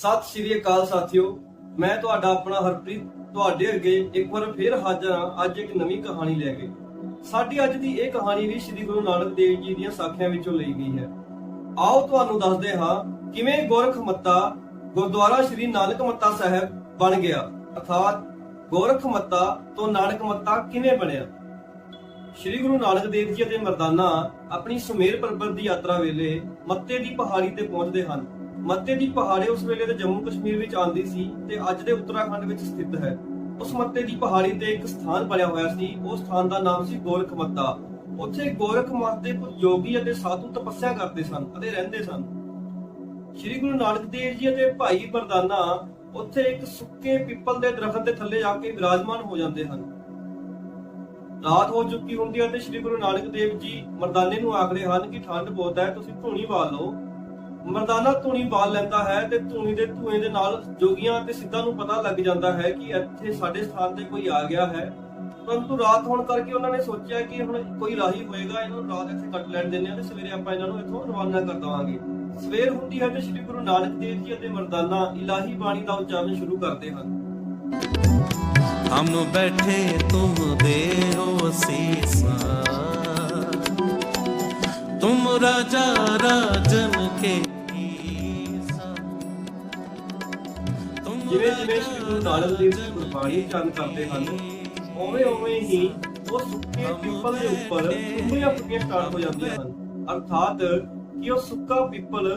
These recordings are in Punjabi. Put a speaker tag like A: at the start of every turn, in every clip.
A: ਸਤਿ ਸ਼੍ਰੀ ਅਕਾਲ ਸਾਥੀਓ, ਮੈਂ ਤੁਹਾਡਾ ਆਪਣਾ ਹਰਪ੍ਰੀਤ, ਤੁਹਾਡੇ ਅੱਗੇ ਇੱਕ ਵਾਰ ਫੇਰ ਹਾਜ਼ਰ ਹਾਂ ਅੱਜ ਇੱਕ ਨਵੀਂ ਕਹਾਣੀ ਲੈ ਕੇ। ਸਾਡੀ ਅੱਜ ਦੀ ਇਹ ਕਹਾਣੀ ਵੀ ਸ੍ਰੀ ਗੁਰੂ ਨਾਨਕ ਦੇਵ ਜੀ ਦੀਆਂ ਸਾਖੀਆਂ ਵਿੱਚੋਂ ਲਈ ਗਈ ਹੈ। ਆਓ ਤੁਹਾਨੂੰ ਦੱਸਦੇ ਹਾਂ ਕਿਵੇਂ ਗੋਰਖ ਮੱਤਾ ਗੁਰਦੁਆਰਾ ਸ੍ਰੀ ਨਾਨਕ ਮੱਤਾ ਸਾਹਿਬ ਬਣ ਗਿਆ। ਅਰਥਾਤ ਗੋਰਖ ਮੱਤਾ ਤੋਂ ਨਾਨਕ ਮੱਤਾ ਕਿਵੇਂ ਬਣਿਆ? ਸ਼੍ਰੀ ਗੁਰੂ ਨਾਨਕ ਦੇਵ ਜੀ ਅਤੇ ਮਰਦਾਨਾ ਆਪਣੀ ਸੁਮੇਰ ਪਰਬਤ ਦੀ ਯਾਤਰਾ ਵੇਲੇ ਮੱਤੇ ਦੀ ਪਹਾੜੀ ਤੇ ਪਹੁੰਚਦੇ ਹਨ। ਮੱਤੇ ਦੀ ਪਹਾੜੀ ਉਸ ਵੇਲੇ ਦੇ ਜੰਮੂ ਕਸ਼ਮੀਰ ਵਿੱਚ ਆਉਂਦੀ ਸੀ ਤੇ ਅੱਜ ਦੇ ਉੱਤਰਾਖੰਡ ਵਿੱਚ ਸਥਿਤ ਹੈ। ਉਸ ਮੱਤੇ ਦੀ ਪਹਾੜੀ ਤੇ ਇੱਕ ਸਥਾਨ ਬਣਿਆ ਹੋਇਆ ਸੀ। ਉਸ ਸਥਾਨ ਦਾ ਨਾਮ ਸੀ ਗੋਰਖ ਮੱਤਾ। ਉੱਥੇ ਗੋਰਖ ਮੱਤ ਦੇ ਕੁਝ ਯੋਗੀ ਅਤੇ ਸਾਧੂ ਤਪੱਸਿਆ ਕਰਦੇ ਸਨ ਅਤੇ ਰਹਿੰਦੇ ਸਨ। ਸ਼੍ਰੀ ਗੁਰੂ ਨਾਨਕ ਦੇਵ ਜੀ ਅਤੇ ਭਾਈ ਮਰਦਾਨਾ ਉੱਥੇ ਇੱਕ ਸੁੱਕੇ ਪਿੱਪਲ ਦੇ ਦਰਖਤ ਦੇ ਥੱਲੇ ਜਾ ਕੇ ਵਿਰਾਜਮਾਨ ਹੋ ਜਾਂਦੇ ਹਨ। ਰਾਤ ਹੋ ਚੁੱਕੀ ਹੁੰਦੀ ਹੈ ਤੇ ਸ੍ਰੀ ਗੁਰੂ ਨਾਨਕ ਦੇਵ ਜੀ ਮਰਦਾਨੇ ਨੂੰ ਆਖਦੇ ਹਨ ਕਿ ਠੰਡ ਬਹੁਤ ਹੈ, ਤੁਸੀਂ ਧੂਣੀ ਬਾਲ ਲਓ। ਮਰਦਾਨਾ ਧੂਣੀ ਬਾਲ ਲੈਂਦਾ ਹੈ ਤੇ ਧੂਣੀ ਦੇ ਧੂਏ ਦੇ ਨਾਲ ਜੋਗੀਆਂ ਤੇ ਸਿੱਧਾਂ ਨੂੰ ਪਤਾ ਲੱਗ ਜਾਂਦਾ ਹੈ ਕਿ ਇੱਥੇ ਸਾਡੇ ਸਥਾਨ ਤੇ ਕੋਈ ਆ ਗਿਆ ਹੈ। ਪਰੰਤੂ ਰਾਤ ਹੋਣ ਕਰਕੇ ਉਹਨਾਂ ਨੇ ਸੋਚਿਆ ਕਿ ਹੁਣ ਕੋਈ ਰਾਹੀ ਹੋਏਗਾ, ਇਹਨਾਂ ਨੂੰ ਰਾਤ ਇੱਥੇ ਕੱਟ ਲੈਣ ਦਿੰਦੇ ਆ ਤੇ ਸਵੇਰੇ ਆਪਾਂ ਇਹਨਾਂ ਨੂੰ ਇੱਥੋਂ ਰਵਾਨਾ ਕਰ ਦਵਾਂਗੇ। ਸਵੇਰ ਹੁੰਦੀ ਹੈ ਤੇ ਸ੍ਰੀ ਗੁਰੂ ਨਾਨਕ ਦੇਵ ਜੀ ਅਤੇ ਮਰਦਾਨਾ ਇਲਾਹੀ ਬਾਣੀ ਦਾ ਉਚਾਰਨ ਸ਼ੁਰੂ ਕਰਦੇ ਹਨ।
B: ਹਮ ਬੈਠੇ ਤੁਮ ਦੇ ਹੋ ਸੀਸਾ। ਤੁਮ ਰਾਜਾ ਰਾਜਨ ਕੇ
A: ਜਿਵੇਂ ਜਿਵੇਂ ਸ੍ਰੀ ਗੁਰੂ ਨਾਨਕ ਦੇਵ ਜੀ ਗੁਰਬਾਣੀ ਉਚਾਰਨ ਕਰਦੇ ਹਨ, ਉਵੇਂ ਉਵੇਂ ਹੀ ਉਹ ਸੁੱਕੇ ਪਿੱਪਲ ਦੇ ਉੱਪਰ ਉਮਰੀਆਂ ਫੁੱਟੀਆਂ ਸਟਾਰਟ ਹੋ ਜਾਂਦੀਆਂ ਹਨ। ਅਰਥਾਤ ਕਿ ਉਹ ਸੁੱਕਾ ਪਿੱਪਲ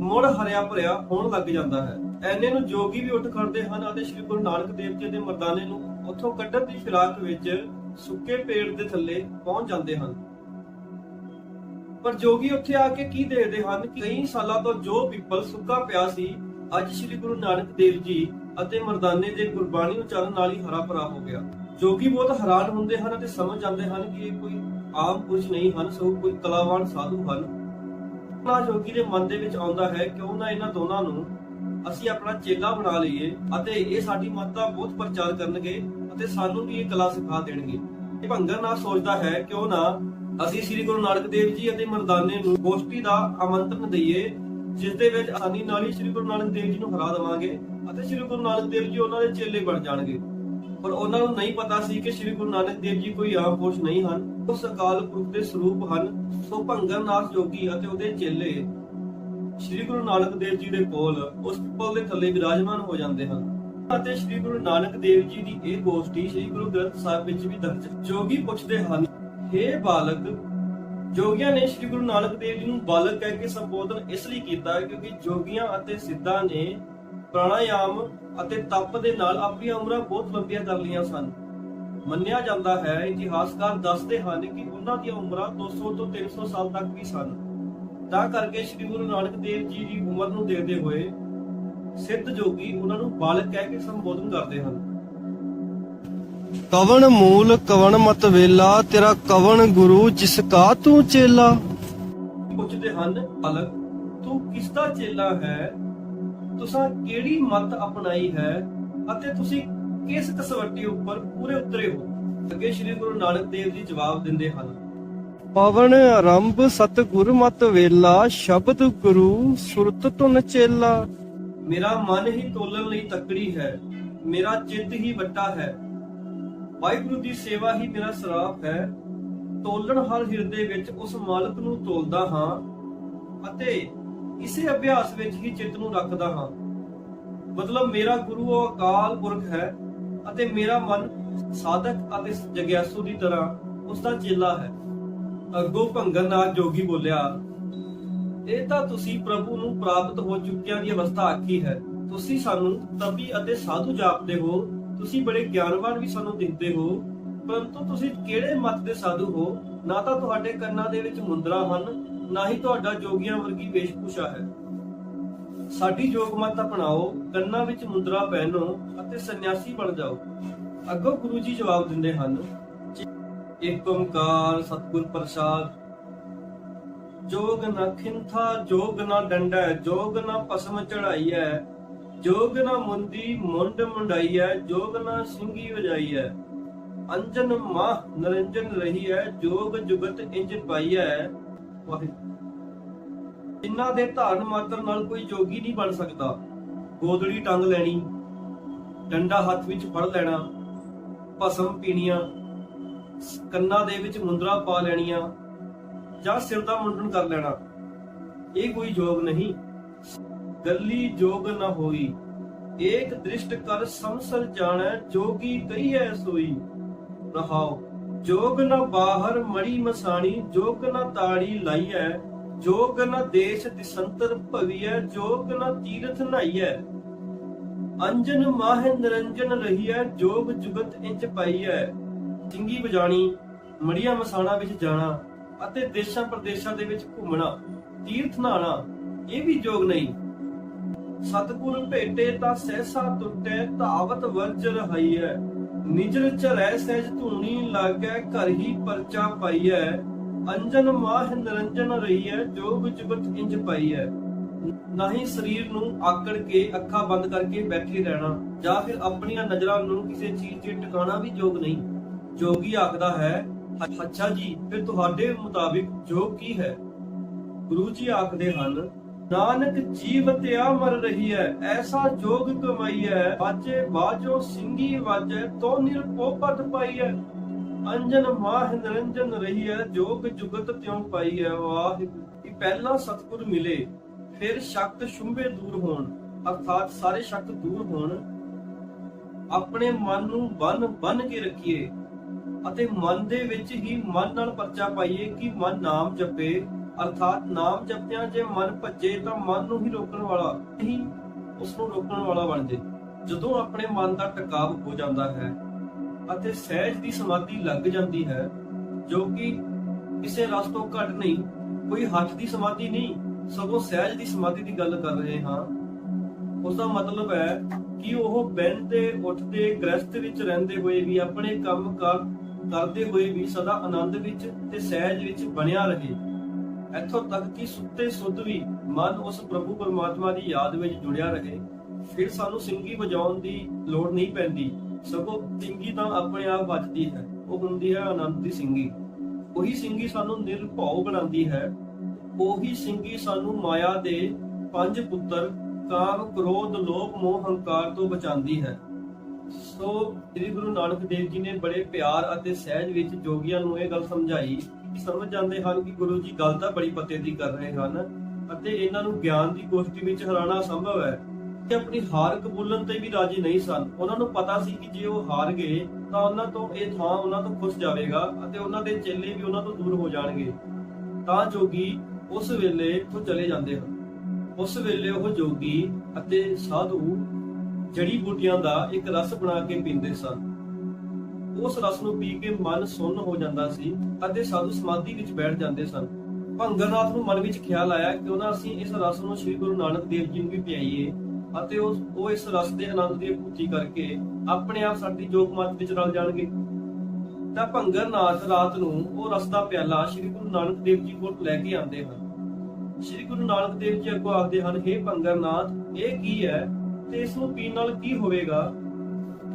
A: ਮੁੜ ਹਰਿਆ ਭਰਿਆ ਹੋਣ ਲੱਗ ਜਾਂਦਾ ਹੈ। ਐਨੇ ਨੂੰ ਜੋਗੀ ਵੀ ਉੱਠ ਖੜਦੇ ਹਨ ਅਤੇ ਸ੍ਰੀ ਗੁਰੂ ਨਾਨਕ ਦੇਵ ਜੀ ਦੇ ਮਰਦਾਨੇ ਨੂੰ ਉੱਥੋਂ ਕੱਢਣ ਦੀ ਫਿਰਾਕ ਵਿੱਚ ਸੁੱਕੇ ਪੇੜ ਦੇ ਥੱਲੇ ਪਹੁੰਚ ਜਾਂਦੇ ਹਨ। ਪਰ ਜੋਗੀ ਉੱਥੇ ਆ ਕੇ ਕੀ ਦੇਖਦੇ ਹਨ ਕਿ ਕਈ ਸਾਲਾਂ ਤੋਂ ਜੋ ਪਿੱਪਲ ਸੁੱਕਾ ਪਿਆ ਸੀ, ਅੱਜ ਸ੍ਰੀ ਗੁਰੂ ਨਾਨਕ ਦੇਵ ਜੀ ਅਤੇ ਮਰਦਾਨੇ ਦੇ ਗੁਰਬਾਣੀ ਉਚਾਰਨ ਨਾਲ ਹੀ ਹਰਾ ਭਰਾ ਹੋ ਗਿਆ। ਜੋਗੀ ਬਹੁਤ ਹੈਰਾਨ ਹੁੰਦੇ ਹਨ ਅਤੇ ਸਮਝ ਜਾਂਦੇ ਹਨ ਕਿ ਇਹ ਕੋਈ ਆਮ ਪੁਰਸ਼ ਨਹੀਂ ਹਨ, ਸਗੋਂ ਕੋਈ ਕਲਾਵਾਨ ਸਾਧੂ ਹਨ। ਨਾ ਜੋਗੀ ਦੇ ਮਨ ਦੇ ਵਿੱਚ ਆਉਂਦਾ ਹੈ, ਕਿਉਂ ਨਾ ਇਹਨਾਂ ਦੋਨਾਂ ਨੂੰ ਅਸੀਂ ਆਪਣਾ ਚੇਲਾ ਬਣਾ ਲਈਏ ਅਤੇ ਇਹ ਸਾਡੀ ਮਤ ਦਾ ਬਹੁਤ ਪ੍ਰਚਾਰ ਕਰਨਗੇ ਅਤੇ ਸਾਨੂੰ ਵੀ ਇਹ ਕਲਾ ਸਿਖਾ ਦੇਣਗੇ। ਇਹ ਭੰਗਰ ਨਾ ਸੋਚਦਾ ਹੈ, ਕਿਉਂ ਨਾ ਅਸੀਂ ਸ੍ਰੀ ਗੁਰੂ ਨਾਨਕ ਦੇਵ ਜੀ ਅਤੇ ਮਰਦਾਨੇ ਨੂੰ ਗੋਸ਼ਟੀ ਦਾ ਆਮੰਤਰਣ ਦਈਏ ਜਿਸ ਦੇ ਵਿੱਚ ਆਸਾਨੀ ਨਾਲ ਹੀ ਸ੍ਰੀ ਗੁਰੂ ਨਾਨਕ ਦੇਵ ਜੀ ਨੂੰ ਹਰਾ ਦੇਵਾਂਗੇ ਅਤੇ ਸ੍ਰੀ ਗੁਰੂ ਨਾਨਕ ਦੇਵ ਜੀ ਉਹਨਾਂ ਦੇ ਚੇਲੇ ਬਣ ਜਾਣਗੇ। ਪਰ ਉਹਨਾਂ ਨੂੰ ਨਹੀਂ ਪਤਾ ਸੀ ਕਿ ਸ੍ਰੀ ਗੁਰੂ ਨਾਨਕ ਦੇਵ ਜੀ ਕੋਈ ਆਮ ਪੁਰਸ਼ ਨਹੀਂ ਹਨ। ਉਹ ਅਕਾਲ ਪੁਰਖ ਦੇ ਸਰੂਪ ਹਨ। ਸੋ ਭੰਗਰ ਜੋਗੀ ਅਤੇ ਉਹਦੇ ਚੇਲੇ ਸ੍ਰੀ ਗੁਰੂ ਨਾਨਕ ਦੇਵ ਜੀ ਦੇ ਕੋਲ ਉਸ ਪਿੱਪਲ ਦੇ ਥੱਲੇ ਵਿਰਾਜਮਾਨ ਹੋ ਜਾਂਦੇ ਹਨ। ਅਤੇ ਸ੍ਰੀ ਗੁਰੂ ਨਾਨਕ ਦੇਵ ਜੀ ਦੀ ਇਹ ਗੋਸ਼ਟੀ ਸ੍ਰੀ ਗੁਰੂ ਗ੍ਰੰਥ ਸਾਹਿਬ ਵਿੱਚ ਵੀ ਦਰਜ ਜੋਗੀ ਪੁੱਛਦੇ ਹਨ हे ਬਾਲਕ ਜੋਗੀਆਂ ਨੇ ਸ੍ਰੀ ਗੁਰੂ ਨਾਨਕ ਦੇਵ ਜੀ ਨੂੰ ਬਾਲਕ ਕਹਿ ਕੇ ਸੰਬੋਧਨ ਇਸ ਲਈ ਕੀਤਾ ਕਿਉਂਕਿ ਜੋਗੀਆਂ ਅਤੇ ਸਿੱਧਾਂ ਨੇ ਪ੍ਰਾਣਾਯਾਮ ਅਤੇ ਤਪ ਦੇ ਨਾਲ ਆਪਣੀਆਂ ਉਮਰਾਂ ਬਹੁਤ ਲੰਬੀਆਂ ਕਰ ਲਈਆਂ ਸਨ। ਮੰਨਿਆ ਜਾਂਦਾ ਹੈ, ਇਤਿਹਾਸਕਾਰ ਦੱਸਦੇ ਹਨ ਕਿ ਉਹਨਾਂ ਦੀਆਂ ਉਮਰਾਂ 200 ਤੋਂ 300 ਸਾਲ ਤੱਕ ਵੀ ਸਨ। ਤਾਂ ਕਰਕੇ ਸ੍ਰੀ ਗੁਰੂ ਨਾਨਕ ਦੇਵ ਜੀ ਦੀ ਉਮਰ ਨੂੰ ਦੇਖਦੇ ਹੋਏ ਸਿੱਧ ਜੋਗੀ ਉਹਨਾਂ ਨੂੰ ਬਾਲਕ ਕਹਿ ਕੇ ਸੰਬੋਧਨ ਕਰਦੇ ਹਨ। ਕਵਨ ਮੂਲ ਕਵਨ ਮਤ ਵੇਲਾ ਤੇਰਾ ਕਵਨ ਗੁਰੂ ਜਿਸ ਕਾ ਤੂੰ ਚੇਲਾ? ਪੁੱਛਦੇ ਹਨ ਬਾਲਕ ਤੂੰ ਕਿਸ ਦਾ ਚੇਲਾ ਹੈ? ਤੁਸੀਂ ਕਿਹੜੀ ਮਤ ਅਪਣਾਈ ਹੈ? ਅਤੇ ਤੁਸੀਂ ਕਿਸ ਕਸਵੱਟੀ ਉੱਪਰ ਪੂਰੇ ਉਤਰੇ ਹੋ? ਅੱਗੇ ਸ੍ਰੀ ਗੁਰੂ ਨਾਨਕ ਦੇਵ ਜੀ ਜਵਾਬ ਦਿੰਦੇ ਹਨ ਪਵਨ ਆਰੰਭ ਸਤਿਗੁਰ ਮਤ ਵੇਲਾ ਸ਼ਬਦ ਗੁਰੂ ਸੁਰਤ ਤੁਨ ਚੇਲਾ। ਮੇਰਾ ਮਨ ਹੀ ਤੋਲਣ ਲਈ ਤਕੜੀ ਹੈ ਮੇਰਾ ਚਿੱਤ ਹੀ ਵੱਟਾ ਹੈ। ਵਾਹਿਗੁਰੂ ਦੀ ਸੇਵਾ ਹੀ ਮੇਰਾ ਸਰਾਪ ਹੈ। ਤੋਲਣ ਹਰ ਹਿਰਦੇ ਵਿੱਚ ਉਸ ਮਾਲਕ ਨੂੰ ਤੋਲਦਾ ਹਾਂ ਅਤੇ ਇਸੇ ਅਭਿਆਸ ਵਿੱਚ ਹੀ ਚਿੱਤ ਨੂੰ ਰੱਖਦਾ ਹਾਂ। ਮਤਲਬ ਮੇਰਾ ਗੁਰੂ ਉਹ ਅਕਾਲ ਪੁਰਖ ਹੈ ਅਤੇ ਮੇਰਾ ਮਨ ਸਾਧਕ ਅਤੇ ਜਗਿਆਸੂ ਦੀ ਤਰ੍ਹਾਂ ਉਸ ਦਾ ਚੇਲਾ ਹੈ। ਅੱਗੋਂ ਭੰਗਰ ਨਾਲ ਜੋਗੀ ਬੋਲਿਆ, ਇਹ ਤਾਂ ਤੁਸੀਂ ਪ੍ਰਭੂ ਨੂੰ ਪ੍ਰਾਪਤ ਹੋ ਚੁੱਕਿਆਂ ਦੀ ਅਵਸਥਾ ਆਖੀ ਹੈ। ਤੁਸੀਂ ਸਾਨੂੰ ਤਪੀ ਅਤੇ ਸਾਧੂ ਜਾਪਦੇ ਹੋ। ਤੁਸੀਂ ਬੜੇ ਗਿਆਨਵਾਨ ਵੀ ਸਾਨੂੰ ਦਿਖਦੇ ਹੋ, ਪਰੰਤੂ ਤੁਸੀਂ ਕਿਹੜੇ ਮਤ ਦੇ ਸਾਧੂ ਹੋ? ਨਾ ਤਾਂ ਤੁਹਾਡੇ ਕੰਨਾਂ ਦੇ ਵਿੱਚ ਮੁੰਦਰਾ ਹਨ, ਨਾ ਹੀ ਤੁਹਾਡਾ ਜੋਗੀਆਂ ਵਰਗੀ ਵੇਸ਼ਭੂਸ਼ਾ ਹੈ। ਸਾਡੀ ਜੋਗ ਮਤ ਅਪਣਾਓ, ਕੰਨਾਂ ਵਿੱਚ ਮੁੰਦਰਾ ਪਹਿਨੋ ਅਤੇ ਸੰਨਿਆਸੀ ਬਣ ਜਾਓ। ਅੱਗੋਂ ਗੁਰੂ ਜੀ ਜਵਾਬ ਦਿੰਦੇ ਹਨ ਏਕ ਓੰਕਾਰ ਸਤਿਗੁਰ ਪ੍ਰਸਾਦ। ਜੋਗ ਨਾ ਖਿੰਥਾ, ਜੋਗ ਨ ਡੰਡਾ, ਜੋਗ ਨ ਭਸਮ ਚੜਾਈਐ ਜੋਗ ਨ ਮੁੰਦੀ ਮੁੰਡ ਮੁੰਡਾਈਐ, ਜੋਗ ਨ ਸਿੰਘੀ ਵਜਾਈਐ। ਅੰਜਨ ਮਾਹ ਨਰੰਜਨ ਰਹੀਐ, ਜੋਗ ਜੁਗਤ ਇੰਜ ਪਾਈਐ। ਵਾਹਿਗੁਰੂ ਦੇ ਧਾਰਨ ਮਾਤਰ ਨਾਲ ਕੋਈ ਜੋਗੀ ਨਹੀਂ ਬਣ ਸਕਦਾ। ਗੋਦੜੀ ਟੰਗ ਲੈਣੀ, ਡੰਡਾ ਹੱਥ ਵਿੱਚ ਫੜ ਲੈਣਾ, ਭਸਮ ਪੀਣੀਆਂ, ਕੰਨਾਂ ਦੇ ਵਿੱਚ ਮੁੰਦਰਾ ਪਾ ਲੈਣੀਆਂ, ਜਾਂ ਸਿਰ ਦਾ ਮੁੰਡਨ ਕਰ ਲੈਣਾ। ਇਹ ਕੋਈ ਯੋਗ ਨਹੀਂ। ਗੱਲੀ ਜੋਗ ਨ ਹੋਈ। ਏਕ ਦ੍ਰਿਸ਼ਟ ਕਰ ਸੰਸਰ ਜਾਣੈ, ਜੋਗੀ ਕਹੀਐ ਸੋਈ। ਰਹਾਉ, ਜੋਗ ਨ ਬਾਹਰ ਮੜੀ ਮਸਾਣੀ, ਜੋਗ ਨ ਤਾੜੀ ਲਾਈਐ, ਜੋਗ ਨ ਦੇਸ਼ ਦਿਸੰਤਰ ਭਵੀਐ, ਜੋਗ ਨ ਤੀਰਥ ਨਾਈਐ। ਅੰਜਨ ਮਾਹ ਨਿਰੰਜਨ ਰਹੀਐ, ਜੋਗ ਜੁਗਤ ਇੰਚ ਪਾਈਐ। ਸਿੰਗੀ ਵਜਾਣੀ, ਮੜੀਆਂ ਮਸਾਣਾ ਵਿੱਚ ਜਾਣਾ ਅਤੇ ਦੇਸ਼ਾਂ ਪ੍ਰਦੇਸ਼ਾਂ ਦੇ ਵਿੱਚ ਘੁੰਮਣਾ, ਤੀਰਥ ਨਹਾਣਾ, ਇਹ ਵੀ ਜੋਗ ਨਹੀਂ। ਸਤਿਗੁਰ ਭੇਟੇ ਤਾਂ ਸਹਿਸਾ ਟੁੱਟੇ ਧਾਵਤ ਵਰਜ ਰਹਾਈਐ। ਨਿਜਰ ਚਰੈ ਸਹਿਜ ਧੂਣੀ ਲਾਗੈ ਘਰ ਹੀ ਪਰਚਾ ਪਾਈਐ। ਅੰਜਨ ਮਾਹ ਨਿਰੰਜਨ ਰਹੀਐ ਜੋਗ ਜੁਗਤ ਇੰਜ ਪਾਈਐ। ਨਹੀਂ ਸਰੀਰ ਨੂੰ ਆਕੜ ਕੇ ਅੱਖਾਂ ਬੰਦ ਕਰਕੇ ਬੈਠੇ ਰਹਿਣਾ, ਜਾਂ ਫਿਰ ਆਪਣੀਆਂ ਨਜ਼ਰਾਂ ਨੂੰ ਕਿਸੇ ਚੀਜ਼ 'ਤੇ ਟਿਕਾਣਾ ਵੀ ਯੋਗ ਨਹੀਂ। ਜੋਗੀ ਆਖਦਾ ਹੈ, ਅੱਛਾ ਜੀ, ਫਿਰ ਤੁਹਾਡੇ ਮੁਤਾਬਿਕ ਜੋ ਕੀ ਹੈ? ਗੁਰੂ ਜੀ ਆਖਦੇ ਹਨ ਨਾਨਕ ਜੀਵਤਿਆ ਮਰ ਰਹੀ ਹੈ ਐਸਾ ਜੋਗ ਕਮਾਈ ਹੈ ਬਾਜੇ ਬਾਜੋ ਸਿੰਘੀ ਵਾਜੈ ਤੋ ਨਿਰਭਉ ਪਾਈ ਹੈ ਅੰਜਨ ਮਾਹ ਨਿਰੰਜਨ ਰਹੀ ਹੈ ਜੋਗ ਜੁਗਤ ਤਿਉ ਪਾਈ ਹੈ ਵਾਹਿਗੁਰੂ। ਇਹ ਪਹਿਲਾਂ ਸਤਿਗੁਰ ਮਿਲੇ, ਫਿਰ ਸ਼ੱਕ ਸ਼ੁੰਭੇ ਦੂਰ ਹੋਣ, ਅਰਥਾਤ ਸਾਰੇ ਸ਼ੱਕ ਦੂਰ ਹੋਣ। ਆਪਣੇ ਮਨ ਨੂੰ ਬੰਨ ਬੰਨ ਕੇ ਰੱਖੀਏ, ਅਤੇ ਮਨ ਦੇ ਵਿੱਚ ਹੀ ਮਨ ਨਾਲ ਪਰਚਾ ਪਾਈਏ ਕਿ ਮਨ ਨਾਮ ਜਪੇ। ਅਰਥਾਤ ਨਾਮ ਜਪਿਆਂ ਜੇ ਮਨ ਭੱਜੇ ਤਾਂ ਮਨ ਨੂੰ ਹੀ ਰੋਕਣ ਵਾਲਾ ਹੀ ਉਸ ਨੂੰ ਰੋਕਣ ਵਾਲਾ ਬਣ ਜੇ। ਜਦੋਂ ਆਪਣੇ ਮਨ ਦਾ ਟਿਕਾਵ ਹੋ ਜਾਂਦਾ ਹੈ ਅਤੇ ਸਹਿਜ ਦੀ ਸਮਾਧੀ ਲੱਗ ਜਾਂਦੀ ਹੈ, ਜੋ ਕਿ ਕਿਸੇ ਰਸ ਤੋਂ ਘੱਟ ਨਹੀਂ, ਕੋਈ ਹੱਥ ਦੀ ਸਮਾਧੀ ਨਹੀਂ, ਸਗੋਂ ਸਹਿਜ ਦੀ ਸਮਾਧੀ ਦੀ ਗੱਲ ਕਰ ਰਹੇ ਹਾਂ। ਉਸ ਦਾ ਮਤਲਬ ਹੈ ਕਿ ਉਹ ਬੈਠਦੇ ਉੱਠਦੇ, ਗ੍ਰਸਥ ਵਿੱਚ ਰਹਿੰਦੇ ਹੋਏ ਵੀ, ਆਪਣੇ ਕੰਮ ਕਾਰ ਕਰਦੇ ਹੋਏ ਵੀ ਸਦਾ ਆਨੰਦ ਵਿੱਚ ਤੇ ਸਹਿਜ ਵਿੱਚ ਬਣਿਆ ਰਹੇ। ਇੱਥੋਂ ਤੱਕ ਕਿ ਸੁੱਤੇ ਸੁੱਤ ਵੀ ਮਨ ਉਸ ਪ੍ਰਭੂ ਪਰਮਾਤਮਾ ਦੀ ਯਾਦ ਵਿੱਚ ਜੁੜਿਆ ਰਹੇ, ਫਿਰ ਸਾਨੂੰ ਸਿੰਗੀ ਵਜਾਉਣ ਦੀ ਲੋੜ ਨਹੀਂ ਪੈਂਦੀ, ਸਗੋਂ ਸਿੰਗੀ ਤਾਂ ਆਪਣੇ ਆਪ ਵੱਜਦੀ ਹੈ, ਉਹ ਹੁੰਦੀ ਹੈ ਆਨੰਦ ਦੀ ਸਿੰਗੀ। ਉਹੀ ਸਿੰਗੀ ਸਾਨੂੰ ਨਿਰਭਉ ਬਣਾਉਂਦੀ ਹੈ, ਉਹੀ ਸਿੰਗੀ ਸਾਨੂੰ ਮਾਇਆ ਦੇ ਪੰਜ ਪੁੱਤਰ, ਕਾਮ, ਕ੍ਰੋਧ, ਲੋਭ, ਮੋਹ, ਹੰਕਾਰ ਤੋਂ ਬਚਾਉਂਦੀ ਹੈ। ਸੋ ਸ੍ਰੀ ਗੁਰੂ ਨਾਨਕ ਦੇਵ ਜੀ ਨੇ ਬੜੇ ਪਿਆਰ ਅਤੇ ਸਹਿਜ ਵਿੱਚ ਜੋਗੀਆਂ ਨੂੰ ਇਹ ਗੱਲ ਸਮਝਾਈ ਸਮਝ ਜਾਂਦੇ ਹਨ ਕਿ ਗੁਰੂ ਜੀ ਗੱਲ ਤਾਂ ਬੜੀ ਪਤੇ ਦੀ ਕਰ ਰਹੇ ਹਨ ਅਤੇ ਇਹਨਾਂ ਨੂੰ ਗਿਆਨ ਦੀ ਗੋਸ਼ਟੀ ਵਿੱਚ ਹਰਾਣਾ ਸੰਭਵ ਹੈ ਕਿ ਆਪਣੀ ਹਾਰ ਕਬੂਲਣ ਤੇ ਵੀ ਰਾਜੀ ਨਹੀਂ ਸਨ। ਉਹਨਾਂ ਨੂੰ ਪਤਾ ਸੀ ਕਿ ਜੇ ਉਹ ਹਾਰ ਗਏ ਤਾਂ ਉਹਨਾਂ ਤੋਂ ਇਹ ਥਾਂ ਉਹਨਾਂ ਤੋਂ ਖੁੱਸ ਜਾਵੇਗਾ ਅਤੇ ਉਹਨਾਂ ਦੇ ਚੇਲੇ ਵੀ ਉਹਨਾਂ ਤੋਂ ਦੂਰ ਹੋ ਜਾਣਗੇ। ਤਾਂ ਜੋਗੀ ਉਸ ਵੇਲੇ ਤੋਂ ਚਲੇ ਜਾਂਦੇ ਹਨ। ਉਸ ਵੇਲੇ ਉਹ ਜੋਗੀ ਅਤੇ ਸਾਧੂ ਜੜੀ ਬੂਟੀਆਂ ਦਾ ਇੱਕ ਰਸ ਬਣਾ ਕੇ ਪੀਂਦੇ ਸਨ। ਉਸ ਰਸ ਨੂੰ ਪੀ ਕੇ ਮਨ ਸੁੰਨ ਹੋ ਜਾਂਦਾ ਸੀ ਅਤੇ ਸਾਧੂ ਸਮਾਧੀ ਵਿੱਚ ਬੈਠ ਜਾਂਦੇ ਸਨ। ਭੰਗਰਨਾਥ ਨੂੰ ਮਨ ਵਿੱਚ ਖਿਆਲ ਆਇਆ ਕਿ ਉਹਨਾਂ ਅਸੀਂ ਇਸ ਰਸ ਨੂੰ ਸ੍ਰੀ ਗੁਰੂ ਨਾਨਕ ਦੇਵ ਜੀ ਨੂੰ ਵੀ ਪਿਆਈਏ ਅਤੇ ਉਹ ਇਸ ਰਸ ਦੇ ਆਨੰਦ ਦੀ ਪੂਰਤੀ ਕਰਕੇ ਆਪਣੇ ਆਪ ਸਾਡੀ ਜੋਗ ਵਿੱਚ ਰਲ ਜਾਣਗੇ। ਤਾਂ ਭੰਗਰਨਾਥ ਰਾਤ ਨੂੰ ਉਹ ਰਸਤਾ ਪਿਆਲਾ ਸ੍ਰੀ ਗੁਰੂ ਨਾਨਕ ਦੇਵ ਜੀ ਕੋਲ ਲੈ ਕੇ ਆਉਂਦੇ ਹਨ। ਸ੍ਰੀ ਗੁਰੂ ਨਾਨਕ ਦੇਵ ਜੀ ਅੱਗੋਂ ਆਖਦੇ ਹਨ हे ਭੰਗਰਨਾਥ, ਇਹ ਕੀ ਹੈ ਤੇ ਇਸ ਨੂੰ ਪੀਣ ਨਾਲ ਕੀ ਹੋਵੇਗਾ?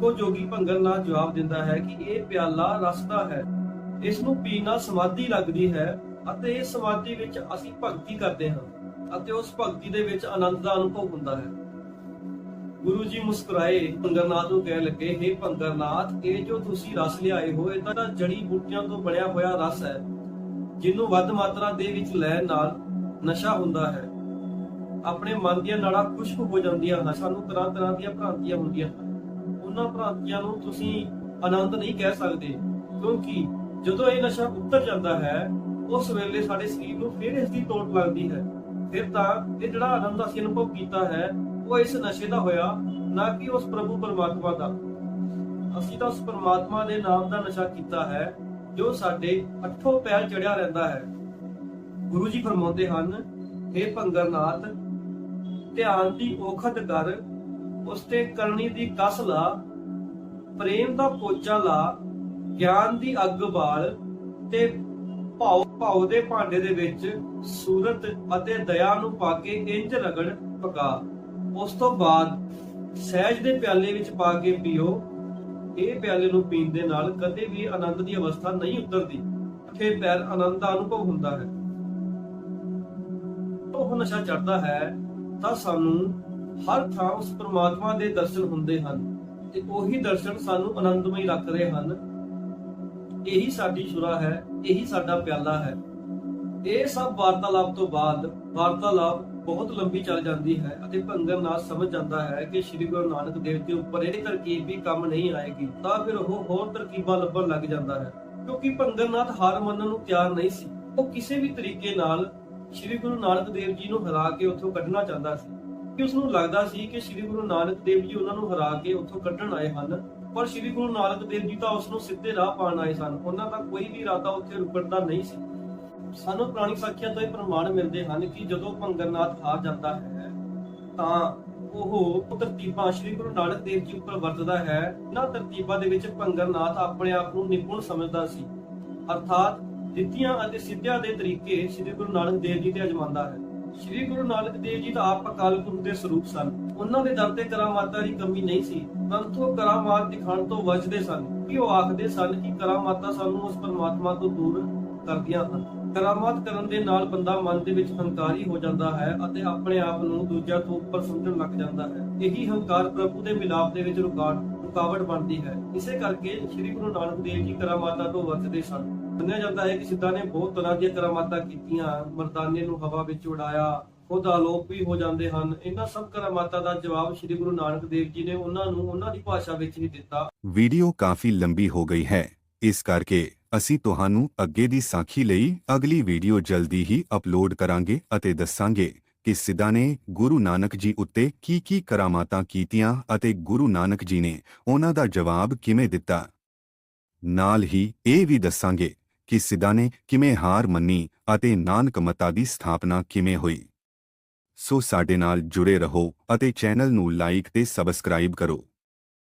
A: ਕੋ ਜੋਗੀ ਭੰਗਰਨਾਥ ਜਵਾਬ ਦਿੰਦਾ ਹੈ ਕਿ ਇਹ ਪਿਆਲਾ ਰਸ ਹੈ। ਇਸ ਨੂੰ ਪੀਣ ਨਾਲ ਸਮਾਧੀ ਲੱਗਦੀ ਹੈ ਅਤੇ ਇਸ ਸਮਾਧੀ ਵਿੱਚ ਅਸੀਂ ਭਗਤੀ ਕਰਦੇ ਹਾਂ ਅਤੇ ਉਸ ਭਗਤੀ ਦੇ ਵਿੱਚ ਆਨੰਦ ਦਾ ਅਨੁਭਵ ਹੁੰਦਾ ਹੈ। ਗੁਰੂ ਜੀ ਮੁਸਕਰਾਏ ਭੰਗਰਨਾਥ ਨੂੰ ਕਹਿਣ ਲੱਗੇ हे ਭੰਗਰਨਾਥ ਇਹ ਜੋ ਤੁਸੀਂ ਰਸ ਲਿਆਏ ਹੋ, ਇਹ ਤਾਂ ਜੜੀ ਬੂਟੀਆਂ ਤੋਂ ਬਣਿਆ ਹੋਇਆ ਰਸ ਹੈ, ਜਿਹਨੂੰ ਵੱਧ ਮਾਤਰਾ ਦੇ ਵਿੱਚ ਲੈਣ ਨਾਲ ਨਸ਼ਾ ਹੁੰਦਾ ਹੈ। ਆਪਣੇ ਮਨ ਦੀਆਂ ਨਾੜਾਂ ਖੁਸ਼ਕ ਹੋ ਜਾਂਦੀਆਂ ਹਨ, ਸਾਨੂੰ ਤਰ੍ਹਾਂ ਤਰ੍ਹਾਂ ਦੀਆਂ ਭ੍ਰਾਂਤੀਆਂ ਹੁੰਦੀਆਂ ਹਨ। ਉਹਨਾਂ ਭ੍ਰਾਂਤੀਆਂ ਨੂੰ ਤੁਸੀਂ ਆਨੰਦ ਨਹੀਂ ਕਹਿ ਸਕਦੇ, ਕਿਉਂਕਿ ਜਦੋਂ ਇਹ ਨਸ਼ਾ ਉਤਰ ਜਾਂਦਾ ਹੈ, ਉਸ ਵੇਲੇ ਸਾਡੇ ਸਰੀਰ ਨੂੰ ਫਿਰ ਇਸ ਦੀ ਤੋੜ ਲੱਗਦੀ ਹੈ। ਫਿਰ ਤਾਂ ਇਹ ਜਿਹੜਾ ਆਨੰਦ ਅਸੀਂ ਅਨੁਭਵ ਕੀਤਾ ਹੈ, ਉਹ ਇਸ ਨਸ਼ੇ ਦਾ ਹੋਇਆ, ਨਾ ਕਿ ਉਸ ਪ੍ਰਭੂ ਪਰਮਾਤਮਾ ਦਾ। ਅਸੀਂ ਤਾਂ ਉਸ ਪਰਮਾਤਮਾ ਦੇ ਨਾਮ ਦਾ ਨਸ਼ਾ ਕੀਤਾ ਹੈ, ਜੋ ਸਾਡੇ ਅੱਠੋਂ ਪੈਰ ਚੜਿਆ ਰਹਿੰਦਾ ਹੈ। ਗੁਰੂ ਜੀ ਫਰਮਾਉਂਦੇ ਹਨ हे ਭੰਗਰਨਾਥ, ਧਿਆਨ ਦੀ ਔਖਤ ਕਰ ਉਸ ਤੇ ਕਰਨੀ ਦੀ ਕਸ ਲਾ, ਪ੍ਰੇਮ ਦਾ ਪੋਚਾ ਲਾ, ਗਿਆਨ ਦੀ ਅੱਗ ਬਾਲ ਤੇ ਭਾਉ ਭਾਉ ਦੇ ਭਾਂਡੇ ਦੇ ਵਿੱਚ ਸੂਰਤ ਅਤੇ ਦਇਆ ਨੂੰ ਪਾ ਕੇ ਇੰਜ ਰਗੜ ਪਕਾ। ਉਸ ਤੋਂ ਬਾਅਦ ਸਹਿਜ ਦੇ ਪਿਆਲੇ ਵਿੱਚ ਪਾ ਕੇ ਪੀਓ। ਇਹ ਪਿਆਲੇ ਨੂੰ ਪੀਣ ਦੇ ਨਾਲ ਕਦੇ ਵੀ ਆਨੰਦ ਦੀ ਅਵਸਥਾ ਨਹੀਂ ਉਤਰਦੀ। ਅੱਠੇ ਪੈਰ ਆਨੰਦ ਦਾ ਅਨੁਭਵ ਹੁੰਦਾ ਹੈ। ਉਹ ਨਸ਼ਾ ਚੜਦਾ ਹੈ ਤਾਂ ਸਾਨੂੰ ਹਰ ਥਾਂ ਉਸ ਪ੍ਰਮਾਤਮਾ ਦੇ ਦਰਸ਼ਨ ਹੁੰਦੇ ਹਨ ਤੇ ਉਹੀ ਦਰਸ਼ਨ ਸਾਨੂੰ ਆਨੰਦਮਈ ਰੱਖ ਹਨ। ਇਹੀ ਸਾਡੀ ਸ਼ੁਰਾ ਹੈ, ਇਹੀ ਸਾਡਾ ਪਿਆਲਾ ਹੈ। ਇਹ ਸਭ ਵਾਰਤਾਲਾਪ ਤੋਂ ਬਾਅਦ ਵਾਰਤਾਲਾਪ ਬਹੁਤ ਲੰਬੀ ਚੱਲ ਜਾਂਦੀ ਹੈ ਅਤੇ ਭੰਗਰ ਨਾਥ ਸਮਝ ਜਾਂਦਾ ਹੈ ਕਿ ਸ੍ਰੀ ਗੁਰੂ ਨਾਨਕ ਦੇਵ ਜੀ ਉੱਪਰ ਇਹ ਤਰਕੀਬ ਵੀ ਕੰਮ ਨਹੀਂ ਆਏਗੀ, ਤਾਂ ਫਿਰ ਉਹ ਹੋਰ ਤਰਕੀਬਾਂ ਲੱਭਣ ਲੱਗ ਜਾਂਦਾ ਹੈ। ਕਿਉਂਕਿ ਭੰਗਰ ਨਾਥ ਹਾਰ ਮੰਨਣ ਨੂੰ ਤਿਆਰ ਨਹੀਂ ਸੀ, ਉਹ ਕਿਸੇ ਵੀ ਤਰੀਕੇ ਨਾਲ ਸ੍ਰੀ ਗੁਰੂ ਨਾਨਕ ਦੇਵ ਜੀ ਨੂੰ ਹਰਾ ਕੇ ਉੱਥੋਂ ਕੱਢਣਾ ਚਾਹੁੰਦਾ ਸੀ। ਕਿ ਉਸ ਨੂੰ ਲੱਗਦਾ ਸੀ ਕਿ ਸ੍ਰੀ ਗੁਰੂ ਨਾਨਕ ਦੇਵ ਜੀ ਉਹਨਾਂ ਨੂੰ ਹਰਾ ਕੇ ਉੱਥੋਂ ਕੱਢਣ ਆਏ ਹਨ, ਪਰ ਸ੍ਰੀ ਗੁਰੂ ਨਾਨਕ ਦੇਵ ਜੀ ਤਾਂ ਉਸ ਨੂੰ ਸਿੱਧੇ ਰਾਹ ਪਾਣ ਆਏ ਸਨ। ਉਹਨਾਂ ਦਾ ਕੋਈ ਵੀ ਇਰਾਦਾ ਉੱਥੇ ਰੁਕਣ ਦਾ ਨਹੀਂ ਸੀ। ਸਾਨੂੰ ਪੁਰਾਣੀ ਸਾਖੀਆਂ ਤੋਂ ਇਹ ਪ੍ਰਮਾਣ ਮਿਲਦੇ ਹਨ ਕਿ ਜਦੋਂ ਭੰਗਰਨਾਥ ਹਾਰ ਜਾਂਦਾ ਹੈ, ਤਾਂ ਉਹ ਤਰਤੀਬਾਂ ਸ੍ਰੀ ਗੁਰੂ ਨਾਨਕ ਦੇਵ ਜੀ ਉੱਪਰ ਵਰਤਦਾ ਹੈ। ਇਹਨਾਂ ਤਰਤੀਬਾਂ ਦੇ ਵਿੱਚ ਭੰਗਰਨਾਥ ਆਪਣੇ ਆਪ ਨੂੰ ਨਿਪੁੰਨ ਸਮਝਦਾ ਸੀ। ਅਰਥਾਤ ਦਿੱਤੀਆਂ ਅਤੇ ਸਿੱਧਿਆਂ ਦੇ ਤਰੀਕੇ ਸ੍ਰੀ ਗੁਰੂ ਨਾਨਕ ਦੇਵ ਜੀ ਤੇ ਅਜਮਾਉਂਦਾ ਹੈ। ਸ੍ਰੀ ਗੁਰੂ ਨਾਨਕ ਦੇਵ ਜੀ ਤਾਂ ਆਪ ਅਕਾਲ ਪੁਰਖ ਦੇ ਸਰੂਪ ਸਨ। ਉਹਨਾਂ ਦੇ ਦਰ ਤੇ ਕਰਾਮਾਤਾਂ ਦੀ ਕਮੀ ਨਹੀਂ ਸੀ, ਪਰੰਤੂ ਉਹ ਕਰਾਮਾਤ ਦਿਖਾਉਣ ਤੋਂ ਵੱਜਦੇ ਸਨ ਕਿ ਉਹ ਆਖਦੇ ਸਨ ਕਿ ਕਰਾਮਾਤਾਂ ਸਾਨੂੰ ਉਸ ਪਰਮਾਤਮਾ ਤੋਂ ਦੂਰ ਕਰਦੀਆਂ ਹਨ। ਕਰਾਮਾਤ ਕਰਨ ਦੇ ਨਾਲ ਬੰਦਾ ਮਨ ਦੇ ਵਿੱਚ ਹੰਕਾਰੀ ਹੋ ਜਾਂਦਾ ਹੈ ਅਤੇ ਆਪਣੇ ਆਪ ਨੂੰ ਦੂਜਾ ਤੋਂ ਉੱਪਰ ਸਮਝਣ ਲੱਗ ਜਾਂਦਾ ਹੈ। ਇਹੀ ਹੰਕਾਰ ਪ੍ਰਭੂ ਦੇ ਮਿਲਾਪ ਦੇ ਵਿੱਚ ਰੁਕਾਵਟ ਰੁਕਾਵਟ ਬਣਦੀ ਹੈ। ਇਸੇ ਕਰਕੇ ਸ੍ਰੀ ਗੁਰੂ ਨਾਨਕ ਦੇਵ ਜੀ ਕਰਾਮਾਤਾਂ ਤੋਂ ਵਰਤਦੇ ਸਨ। ਮੰਨਿਆ ਜਾਂਦਾ ਹੈ ਕਿ ਸਿੱਧਾ ਨੇ ਬਹੁਤ ਤਰ੍ਹਾਂ ਦੀਆਂ ਕਰਾਮਾਤਾਂ ਕੀਤੀਆਂ। ਮਰਦਾਨੇ ਨੂੰ ਹਵਾ ਵਿੱਚ ਉਡਾਇਆ, ਖੁਦ ਆਲੋਕ ਵੀ ਹੋ ਜਾਂਦੇ ਹਨ। ਇਹਨਾਂ ਸਭ ਕਰਾਮਾਤਾਂ ਦਾ ਜਵਾਬ ਸ੍ਰੀ ਗੁਰੂ ਨਾਨਕ ਦੇਵ ਜੀ ਨੇ ਉਹਨਾਂ ਨੂੰ ਉਹਨਾਂ ਦੀ ਭਾਸ਼ਾ ਵਿੱਚ ਹੀ ਦਿੱਤਾ।
C: ਵੀਡੀਓ ਕਾਫੀ ਲੰਬੀ ਹੋ ਗਈ ਹੈ। ਇਸ ਕਰਕੇ ਅਸੀਂ ਤੁਹਾਨੂੰ ਅੱਗੇ ਦੀ ਸਾਖੀ ਲਈ ਅਗਲੀ ਵੀਡੀਓ ਜਲਦੀ ਹੀ ਅਪਲੋਡ ਕਰਾਂਗੇ ਅਤੇ ਦੱਸਾਂਗੇ ਕਿ ਸਿੱਧਾ ਨੇ ਗੁਰੂ ਨਾਨਕ ਜੀ ਉੱਤੇ ਕੀ ਕੀ ਕਰਾਮਾਤਾਂ ਕੀਤੀਆਂ ਅਤੇ ਗੁਰੂ ਨਾਨਕ ਜੀ ਨੇ ਉਹਨਾਂ ਦਾ ਜਵਾਬ ਕਿਵੇਂ ਦਿੱਤਾ। ਨਾਲ ਹੀ ਇਹ ਵੀ ਦੱਸਾਂਗੇ ਕਿ ਸਿੱਧਾ ਨੇ ਕਿਵੇਂ ਹਾਰ ਮੰਨੀ ਅਤੇ ਨਾਨਕ ਮਤਾ ਦੀ ਸਥਾਪਨਾ ਕਿਵੇਂ ਹੋਈ। ਸੋ ਸਾਡੇ ਨਾਲ ਜੁੜੇ ਰਹੋ ਅਤੇ ਚੈਨਲ ਨੂੰ ਲਾਈਕ ਤੇ ਸਬਸਕ੍ਰਾਈਬ ਕਰੋ।